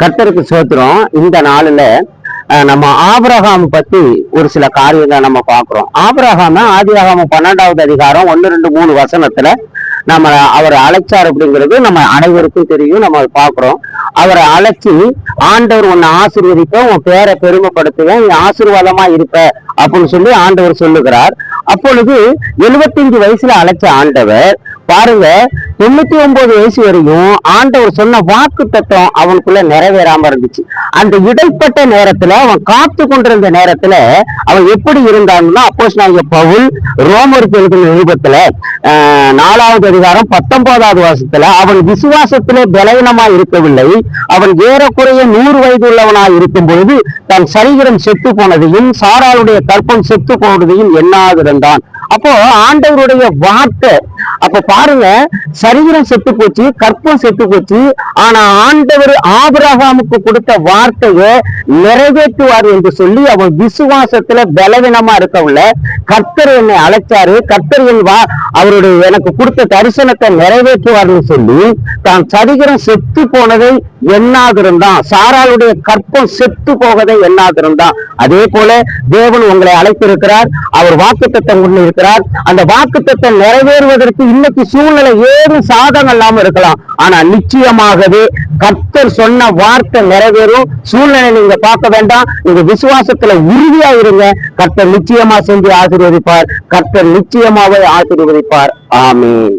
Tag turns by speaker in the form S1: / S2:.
S1: கர்த்தருக்கு சோத்திரம் இந்த நாளில் நம்ம ஆபரகாம் பத்தி ஒரு சில காரியங்களை நம்ம பார்க்கிறோம். ஆதி ஆதியாகமம் பன்னெண்டாவது அதிகாரம் ஒன்னு ரெண்டு மூணு வசனத்துல நம்ம அவரை அழைச்சார் அப்படிங்கிறது நம்ம அனைவருக்கும் தெரியும் நம்ம அதை பார்க்கிறோம். அவரை அழைச்சி ஆண்டவர் உன்னை ஆசீர்வதிப்ப உன் பேரை பெருமைப்படுத்துவேன் நீ ஆசீர்வாதமா இருப்ப அப்படின்னு சொல்லி ஆண்டவர் சொல்லுகிறார். அப்பொழுது 75 வயசுல அழைச்ச ஆண்டவர் பாருங்க தொண்ணூத்தி ஒன்பது வயசு வரையும் ஆண்டவர் சொன்ன வாக்கு தத்துவம் அவனுக்குள்ள நிறைவேறாம இருந்துச்சு. அந்த இடைப்பட்ட நேரத்துல அவன் காத்து கொண்டிருந்த நேரத்துல அவன் எப்படி இருந்தான்னா அப்போஸ் நாங்க பவுல் ரோமருக்கு எழுதின நிருபத்துல நாலாவது அதிகாரம் பத்தொன்பதாவது வருஷத்துல அவன் விசுவாசத்திலே பலவீனமா இருக்கவில்லை. அவன் ஏறக்குறைய நூறு வயது உள்ளவனா இருக்கும் பொழுது தன் சரீரம் செத்து போனதையும் சாராளுடைய கற்பம் செத்து போனதையும் எண்ணாதிருந்தான். அப்போ ஆண்டவருடைய வார்த்தை அப்ப பாருங்க சரீரம் செத்து போச்சு கற்பம் செத்து போச்சு. ஆனா ஆண்டவர் ஆபிரகாமுக்கு கொடுத்த வார்த்தையை நிறைவேற்றுவார் என்று சொல்லி அவன் விசுவாசத்துல பலவீனமா இருக்கவில்ல கர்த்தர் என்னை அழைச்சாரு. கர்த்தர் என் வா அவருடைய எனக்கு கொடுத்த தரிசனத்தை நிறைவேற்றுவார்னு சொல்லி தான் சரீரம் செத்து போனதை எண்ணாதிருந்தான். சாராளுடைய கற்பம் செத்து போவதை எண்ணாதிருந்தான். அதே போல தேவன் உங்களை அழைத்திருக்கிறார். அவர் வாக்குத்தத்தம் கொண்டு இருக்கிறார் அந்த வாக்குத்தத்தம் நிறைவேறுவதற்கு இன்னைக்கு சூழ்நிலை ஏதும் சாதகம் இல்லாம இருக்கலாம். ஆனா நிச்சயமாகவே கர்த்தர் சொன்ன வார்த்தை நிறைவேறும். சூழ்நிலை நீங்க பார்க்க வேண்டாம். நீங்க விசுவாசத்துல உறுதியா இருங்க. கர்த்தர் நிச்சயமா செஞ்சு ஆசீர்வதிப்பார். கர்த்தர் நிச்சயமாவே ஆசீர்வதிப்பார். ஆமீன்.